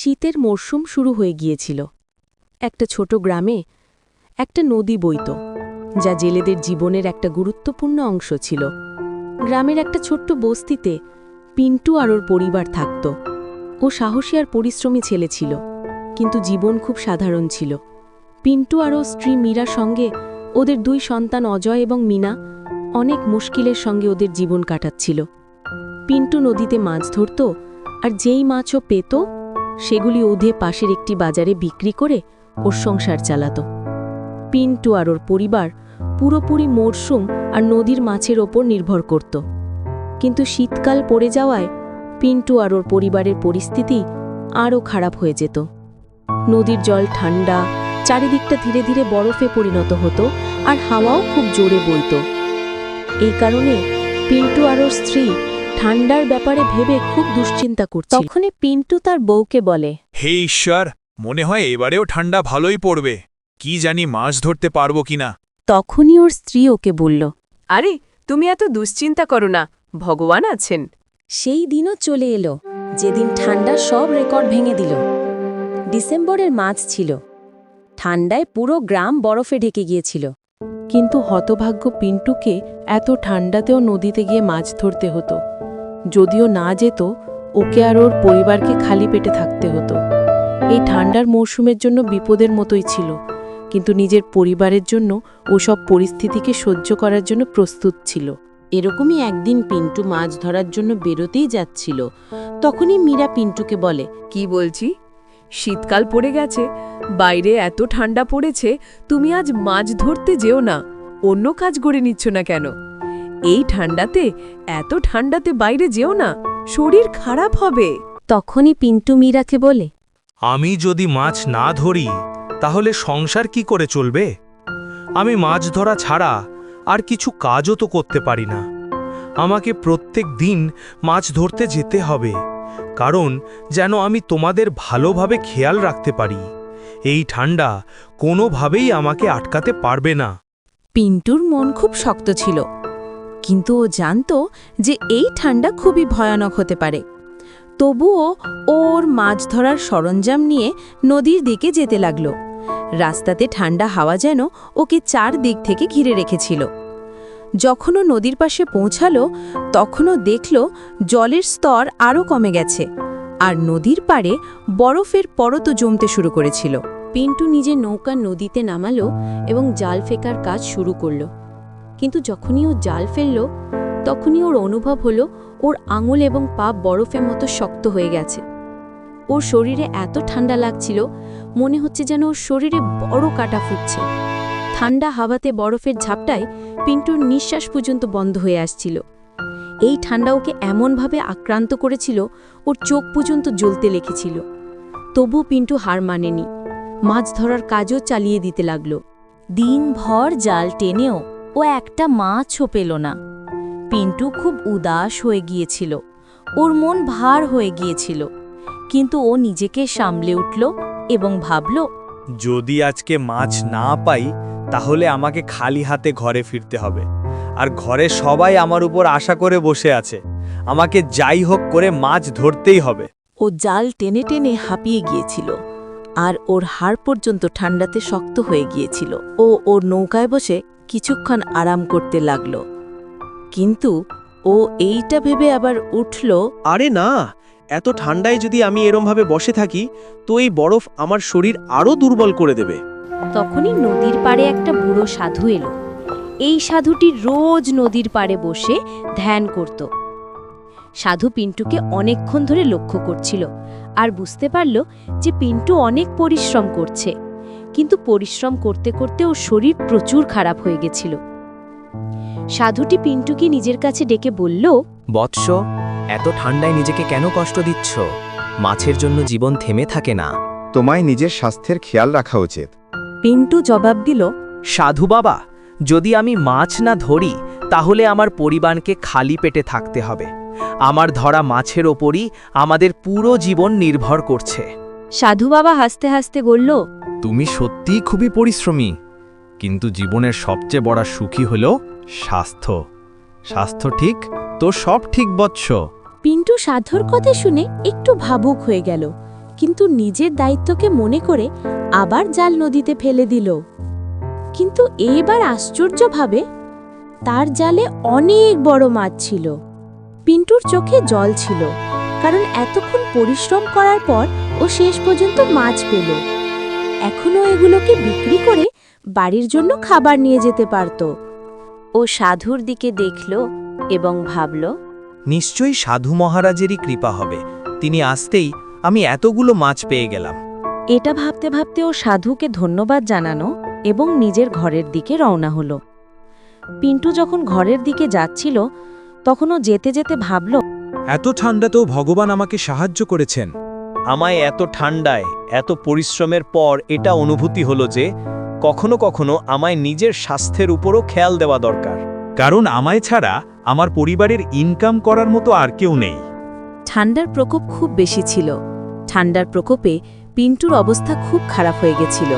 শীতের মরশুম শুরু হয়ে গিয়েছিল। একটা ছোট গ্রামে একটা নদী বইত, যা জেলেদের জীবনের একটা গুরুত্বপূর্ণ অংশ ছিল। গ্রামের একটা ছোট্ট বস্তিতে পিন্টু আর ওর পরিবার থাকত। ও সাহসী আর পরিশ্রমী ছেলে ছিল, কিন্তু জীবন খুব সাধারণ ছিল। পিন্টু আর ওর স্ত্রী মীরার সঙ্গে ওদের দুই সন্তান অজয় এবং মিনা অনেক মুশকিলের সঙ্গে ওদের জীবন কাটাচ্ছিল। পিন্টু নদীতে মাছ ধরত আর যেই মাছও পেত সেগুলি ওধে পাশের একটি বাজারে বিক্রি করে ওর সংসার চালাত। পিন্টু আর ওর পরিবার পুরোপুরি মরশুম আর নদীর মাছের ওপর নির্ভর করত। কিন্তু শীতকাল পড়ে যাওয়ায় পিন্টু আর ওর পরিবারের পরিস্থিতি আরও খারাপ হয়ে যেত। নদীর জল ঠান্ডা, চারিদিকটা ধীরে ধীরে বরফে পরিণত হতো আর হাওয়াও খুব জোরে বইত। এই কারণে পিন্টু আর ওর স্ত্রী ঠান্ডার ব্যাপারে ভেবে খুব দুশ্চিন্তা করছিল তখনই পিন্টু তার বউকে বলে হে ঈশ্বর মনে হয় এবারেও ঠান্ডা ভালোই পড়বে। কি জানি মাছ ধরতে পারব কিনা। তখনই ওর স্ত্রী ওকে বলল আরে তুমি এত দুশ্চিন্তা করো না ভগবান আছেন। সেই দিনও চলে এলো যেদিন ঠান্ডা সব রেকর্ড ভেঙে দিল। ডিসেম্বরের মাছ ছিল। ঠান্ডায় পুরো গ্রাম বরফে ঢেকে গিয়েছিল। কিন্তু হতভাগ্য পিন্টুকে এত ঠান্ডাতেও নদীতে গিয়ে মাছ ধরতে হতো। যদিও না যেত, ওকে আর ওর পরিবারকে খালি পেটে থাকতে হতো। এই ঠান্ডার মৌসুমের জন্য বিপদের মতোই ছিল, কিন্তু নিজের পরিবারের জন্য ওসব পরিস্থিতিকে সহ্য করার জন্য প্রস্তুত ছিল। এরকমই একদিন পিন্টু মাছ ধরার জন্য বেরোতেই যাচ্ছিল। তখনই মীরা পিন্টুকে বলে, কি বলছি? শীতকাল পড়ে গেছে, বাইরে এত ঠান্ডা পড়েছে, তুমি আজ মাছ ধরতে যেও না, অন্য কাজ করে নিচ্ছ না কেন? এই ঠান্ডাতে এত ঠান্ডাতে বাইরে যেও না শরীর খারাপ হবে। তখনই পিন্টু মীরাকে বলে আমি যদি মাছ না ধরি তাহলে সংসার কি করে চলবে? আমি মাছ ধরা ছাড়া আর কিছু কাজও তো করতে পারি না। আমাকে প্রত্যেক দিন মাছ ধরতে যেতে হবে কারণ যেন আমি তোমাদের ভালোভাবে খেয়াল রাখতে পারি। এই ঠান্ডা কোনোভাবেই আমাকে আটকাতে পারবে না। পিন্টুর মন খুব শক্ত ছিল। কিন্তু ও জানত যে এই ঠান্ডা খুবই ভয়ানক হতে পারে। তবুও ওর মাছ ধরার সরঞ্জাম নিয়ে নদীর দিকে যেতে লাগল। রাস্তাতে ঠান্ডা হাওয়া যেন ওকে চার দিক থেকে ঘিরে রেখেছিল। যখনও নদীর পাশে পৌঁছালো তখনও দেখল জলের স্তর আরও কমে গেছে আর নদীর পাড়ে বরফের পরত জমতে শুরু করেছিল। পিন্টু নিজে নৌকা নদীতে নামালো এবং জাল ফেকার কাজ শুরু করল। কিন্তু যখনই ও জাল ফেলল, তখনই ওর অনুভব হলো ওর আঙুল এবং পা বরফের মতো শক্ত হয়ে গেছে। ওর শরীরে এত ঠান্ডা লাগছিল, মনে হচ্ছে যেন ওর শরীরে বড় কাটা ফুটছে। ঠান্ডা হাওয়াতে বরফের ঝাপটায় পিন্টুর নিঃশ্বাস পর্যন্ত বন্ধ হয়ে আসছিল। এই ঠান্ডা ওকে এমনভাবে আক্রান্ত করেছিল, ওর চোখ পর্যন্ত জ্বলতে লেগেছিল। তবু পিন্টু হার মানেনি। মাছ ধরার কাজও চালিয়ে দিতে লাগল। দিনভর জাল টেনেও ও একটা মাছও পেল না। পিন্টু খুব উদাস হয়ে গিয়েছিল। ওর মন ভার হয়ে গিয়েছিল। কিন্তু ও নিজেকে সামলে উঠল এবং ভাবল যদি আজকে মাছ না পাই তাহলে আমাকে খালি হাতে ঘরে ফিরতে হবে। আর ঘরে সবাই আমার উপর আশা করে বসে আছে। আমাকে যাই হোক করে মাছ ধরতেই হবে। ও জাল টেনে টেনে হাঁপিয়ে গিয়েছিল। আর ওর হাড় পর্যন্ত ঠান্ডাতে শক্ত হয়ে গিয়েছিল। ও ওর নৌকায় বসে কিছুক্ষণ আরাম করতে লাগল। কিন্তু ও এইটা ভেবে আবার উঠল আরে না এত ঠান্ডায় যদি আমি এরমভাবে বসে থাকি তো এই বরফ আমার শরীর আরও দুর্বল করে দেবে। তখনই নদীর পাড়ে একটা বুড়ো সাধু এলো। এই সাধুটি রোজ নদীর পাড়ে বসে ধ্যান করত। সাধু পিন্টুকে অনেকক্ষণ ধরে লক্ষ্য করছিল আর বুঝতে পারল যে পিন্টু অনেক পরিশ্রম করছে। কিন্তু পরিশ্রম করতে করতে ওর শরীর প্রচুর খারাপ হয়ে গেছিল। সাধুটি পিন্টুকে নিজের কাছে ডেকে বলল বৎস এত ঠান্ডায় নিজেকে কেন কষ্ট দিচ্ছ? মাছের জন্য জীবন থেমে থাকে না। তোমায় নিজের স্বাস্থ্যের খেয়াল রাখা উচিত। পিন্টু জবাব দিল সাধু বাবা যদি আমি মাছ না ধরি তাহলে আমার পরিবারকে খালি পেটে থাকতে হবে। আমার ধরা মাছের ওপরই আমাদের পুরো জীবন নির্ভর করছে। সাধু বাবা হাসতে হাসতে বলল তুমি সত্যিই খুবই পরিশ্রমী কিন্তু জীবনের সবচেয়ে বড় সুখী হল স্বাস্থ্য। স্বাস্থ্য ঠিক তো সব ঠিক বৎস। পিন্টু সাধুর কথা শুনে একটু ভাবুক হয়ে গেল কিন্তু নিজের দায়িত্বকে মনে করে আবার জাল নদীতে ফেলে দিল। কিন্তু এবার আশ্চর্যভাবে তার জালে অনেক বড় মাছ ছিল। পিন্টুর চোখে জল ছিল কারণ এতক্ষণ পরিশ্রম করার পর ও শেষ পর্যন্ত মাছ পেল। এখনও এগুলোকে বিক্রি করে বাড়ির জন্য খাবার নিয়ে যেতে পারত। ও সাধুর দিকে দেখল এবং ভাবল নিশ্চয়ই সাধু মহারাজেরই কৃপা হবে। তিনি আসতেই আমি এতগুলো মাছ পেয়ে গেলাম। এটা ভাবতে ভাবতে ও সাধুকে ধন্যবাদ জানানো এবং নিজের ঘরের দিকে রওনা হলো। পিন্টু যখন ঘরের দিকে যাচ্ছিল তখন ও যেতে যেতে ভাবল এত ঠান্ডাতেও ভগবান আমাকে সাহায্য করেছেন। আমায় এত ঠান্ডায় এত পরিশ্রমের পর এটা অনুভূতি হলো যে কখনো কখনো আমায় নিজের স্বাস্থ্যের উপরও খেয়াল দেওয়া দরকার। কারণ আমায় ছাড়া আমার পরিবারের ইনকাম করার মতো আর কেউ নেই। ঠান্ডার প্রকোপ খুব বেশি ছিল। ঠান্ডার প্রকোপে পিন্টুর অবস্থা খুব খারাপ হয়ে গেছিল।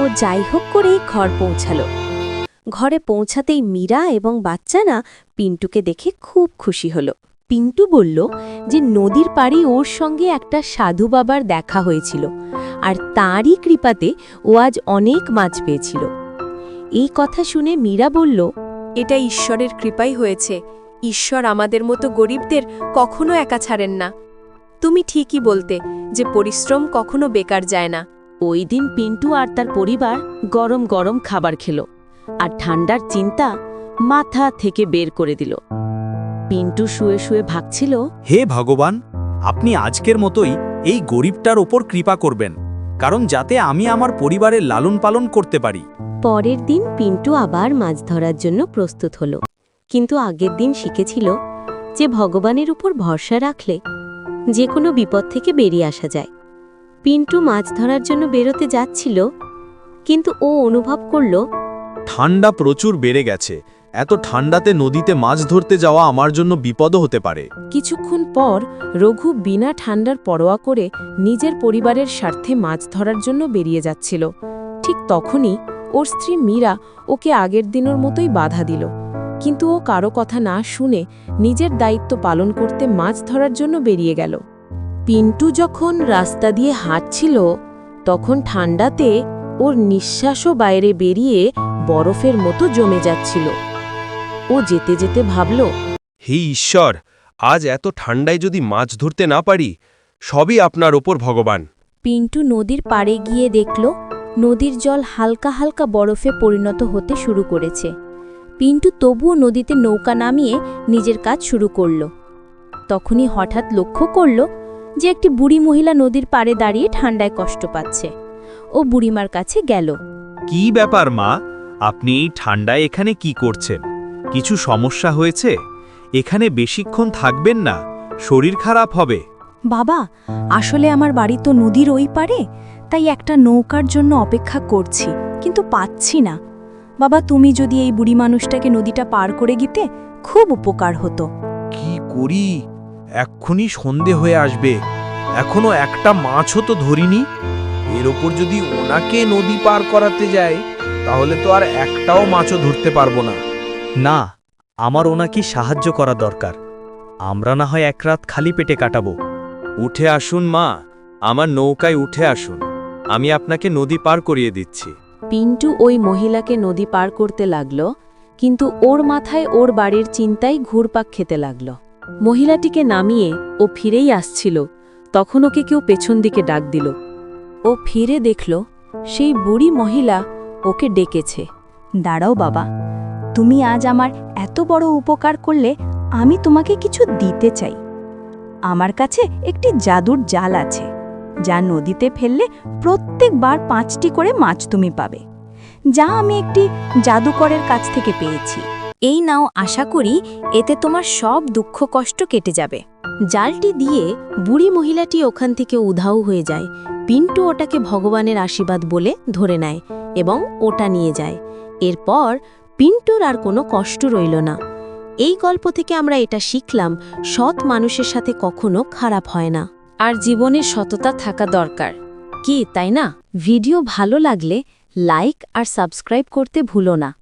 ও যাই হোক করেই ঘর পৌঁছালো। ঘরে পৌঁছাতেই মীরা এবং বাচ্চারা পিন্টুকে দেখে খুব খুশি হলো। পিন্টু বলল যে নদীর পাড়ে ওর সঙ্গে একটা সাধু বাবার দেখা হয়েছিল আর তারই কৃপাতে ও আজ অনেক মাছ পেয়েছিল। এই কথা শুনে মীরা বলল এটা ঈশ্বরের কৃপাই হয়েছে। ঈশ্বর আমাদের মতো গরিবদের কখনো একা ছাড়েন না। তুমি ঠিকই বলতে যে পরিশ্রম কখনো বেকার যায় না। ওই দিন পিন্টু আর তার পরিবার গরম গরম খাবার খেল আর ঠান্ডার চিন্তা মাথা থেকে বের করে দিল। পিন্টু শুয়ে শুয়ে ভাবছিল হে ভগবান আপনি আজকের মতোই এই গরিবটার ওপর কৃপা করবেন কারণ যাতে আমি আমার পরিবারের লালন পালন করতে পারি। পরের দিন পিন্টু আবার মাছ ধরার জন্য প্রস্তুত হল। কিন্তু আগের দিন শিখেছিল যে ভগবানের উপর ভরসা রাখলে যে কোনো বিপদ থেকে বেরিয়ে আসা যায়। পিন্টু মাছ ধরার জন্য বেরোতে যাচ্ছিল কিন্তু ও অনুভব করল ঠান্ডা প্রচুর বেড়ে গেছে। এত ঠান্ডাতে নদীতে মাছ ধরতে যাওয়া আমার জন্য বিপদও হতে পারে। কিছুক্ষণ পর রঘু বিনা ঠান্ডার পরোয়া করে নিজের পরিবারের স্বার্থে মাছ ধরার জন্য বেরিয়ে যাচ্ছিল। ঠিক তখনই ওর স্ত্রী মীরা ওকে আগের দিনের মতোই বাধা দিল। কিন্তু ও কারও কথা না শুনে নিজের দায়িত্ব পালন করতে মাছ ধরার জন্য বেরিয়ে গেল। পিন্টু যখন রাস্তা দিয়ে হাঁটছিল, তখন ঠান্ডাতে ওর নিঃশ্বাসও বাইরে বেরিয়ে বরফের মতো জমে যাচ্ছিল। ও যেতে যেতে ভাবল হে ঈশ্বর আজ এত ঠান্ডায় যদি মাছ ধরতে না পারি সবই আপনার ওপর ভগবান। পিন্টু নদীর পাড়ে গিয়ে দেখল নদীর জল হালকা হালকা বরফে পরিণত হতে শুরু করেছে। পিন্টু তবুও নদীতে নৌকা নামিয়ে নিজের কাজ শুরু করল। তখনই হঠাৎ লক্ষ্য করল যে একটি বুড়ি মহিলা নদীর পাড়ে দাঁড়িয়ে ঠান্ডায় কষ্ট পাচ্ছে। ও বুড়িমার কাছে গেল কি ব্যাপার মা? আপনি এই ঠান্ডায় এখানে কি করছেন? কিছু সমস্যা হয়েছে? এখানে বেশিক্ষণ থাকবেন না শরীর খারাপ হবে। বাবা আসলে আমার বাড়ি তো নদীর ওই পারে তাই একটা নৌকার জন্য অপেক্ষা করছি কিন্তু পাচ্ছি না। বাবা তুমি যদি এই বুড়ি মানুষটাকে নদীটা পার করে গিতে খুব উপকার হতো। কি করি? এক্ষুনি সন্ধে হয়ে আসবে। এখনও একটা মাছও তো ধরিনি। এর ওপর যদি ওনাকে নদী পার করাতে যায় তাহলে তো আর একটাও মাছও ধরতে পারব না। না আমার ওনাকে সাহায্য করা দরকার। আমরা না হয় এক রাত খালি পেটে কাটাবো। উঠে আসুন মা। আমার নৌকায় উঠে আসুন। আমি আপনাকে নদী পার করিয়ে দিচ্ছি। পিন্টু ওই মহিলাকে নদী পার করতে লাগল কিন্তু ওর মাথায় ওর বাড়ির চিন্তাই ঘুরপাক খেতে লাগল। মহিলাটিকে নামিয়ে ও ফিরেই আসছিল। তখন ওকে কেউ পেছন দিকে ডাক দিল। ও ফিরে দেখল সেই বুড়ি মহিলা ওকে ডেকেছে। দাঁড়াও বাবা, তুমি আজ আমার এত বড় উপকার করলে আমি তোমাকে কিছু দিতে চাই। আমার কাছে একটি জাদুর জাল আছে, যা নদীতে ফেললে প্রত্যেকবার পাঁচটি করে মাছ তুমি পাবে। যা আমি একটি জাদুকরের কাছ থেকে পেয়েছি। এই নাও আশা করি এতে তোমার সব দুঃখ কষ্ট কেটে যাবে। জালটি দিয়ে বুড়ি মহিলাটি ওখান থেকে উধাও হয়ে যায়। পিন্টু ওটাকে ভগবানের আশীর্বাদ বলে ধরে নেয়। এবং ওটা নিয়ে যায়। এরপর পিন্টুর আর কোনো কষ্ট রইল না। এই গল্প থেকে আমরা এটা শিখলাম, সৎ মানুষের সাথে কখনো খারাপ হয় না। আর জীবনে সততা থাকা দরকার। কি, তাই না? ভিডিও ভালো লাগলে লাইক আর সাবস্ক্রাইব করতে ভুলো না।